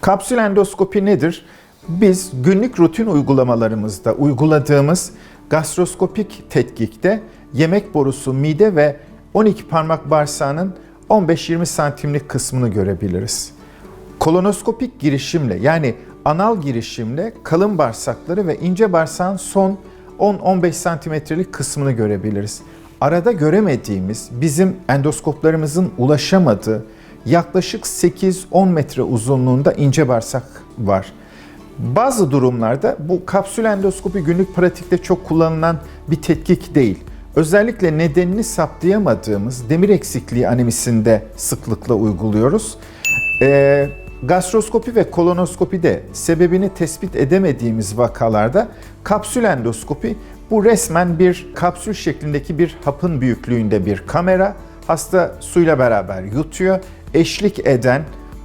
Kapsül endoskopi nedir? Biz günlük rutin uygulamalarımızda uyguladığımız gastroskopik tetkikte yemek borusu, mide ve 12 parmak bağırsağının 15-20 santimlik kısmını görebiliriz. Kolonoskopik girişimle yani anal girişimle kalın bağırsakları ve ince bağırsağın son 10-15 santimetrelik kısmını görebiliriz. Arada göremediğimiz, bizim endoskoplarımızın ulaşamadığı yaklaşık 8-10 metre uzunluğunda ince bağırsak var. Bazı durumlarda bu kapsül endoskopi günlük pratikte çok kullanılan bir tetkik değil. Özellikle nedenini saptayamadığımız demir eksikliği anemisinde sıklıkla uyguluyoruz. Ee, gastroskopi ve kolonoskopide sebebini tespit edemediğimiz vakalarda kapsül endoskopi bu resmen bir kapsül şeklindeki bir hapın büyüklüğünde bir kamera. Hasta suyla beraber yutuyor. Eşlik eden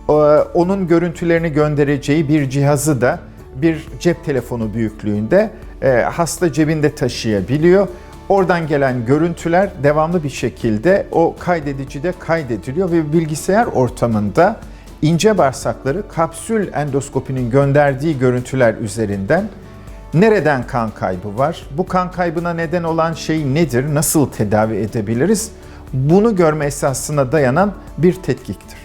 e, onun görüntülerini göndereceği bir cihazı da bir cep telefonu büyüklüğünde e, hasta cebinde taşıyabiliyor. Oradan gelen görüntüler devamlı bir şekilde o kaydedicide kaydediliyor ve bilgisayar ortamında ince bağırsakları kapsül endoskopinin gönderdiği görüntüler üzerinden nereden kan kaybı var? Bu kan kaybına neden olan şey nedir? Nasıl tedavi edebiliriz? Bunu görme esasına dayanan bir tetkiktir.